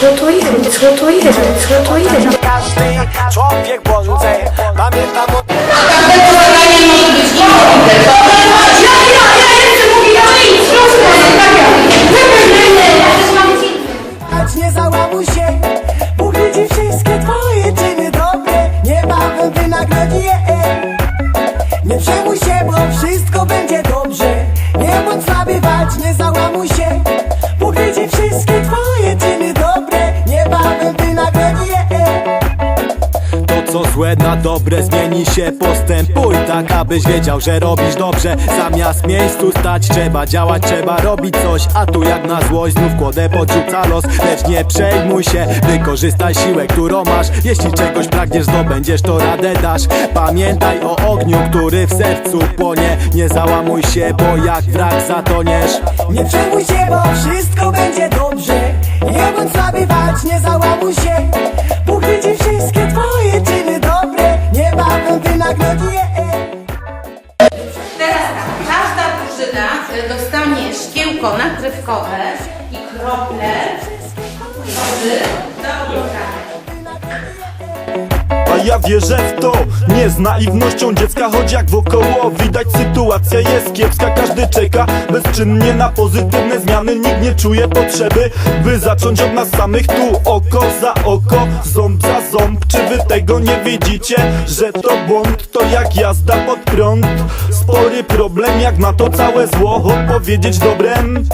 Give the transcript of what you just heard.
Co to jest? Co to jest? Co to jest? Każdy człowiek błądzę Pamiętam o Ać nie załamuj się Bóg widzi wszystkie twoje czyny dobre Niebawem wynagrodzi je Nie przejmuj się, bo wszystko co złe na dobre zmieni się Postępuj tak, abyś wiedział, że robisz dobrze. Zamiast miejscu stać trzeba działać, trzeba robić coś. A tu jak na złość znów kłodę podrzuca los. Lecz nie przejmuj się, wykorzystaj siłę, którą masz. Jeśli czegoś pragniesz, zdobędziesz, to radę dasz. Pamiętaj o ogniu, który w sercu płonie. Nie załamuj się, bo jak wrak zatoniesz. Nie przejmuj się, bo wszystko będzie dobrze. Nie bądź słaby, nie załamuj się dostanie szkiełko nakrywkowe i krople wody do obrotania. A ja wierzę w to, nie z naiwnością dziecka Choć jak wokoło widać sytuacja jest kiepska. Każdy czeka bezczynnie na pozytywne zmiany Nikt nie czuje potrzeby, by zacząć od nas samych. Tu oko za oko, ząb za ząb. Czy wy tego nie widzicie, że to błąd? To jak jazda pod prąd Spory problem, jak na to całe zło Odpowiedzieć dobrem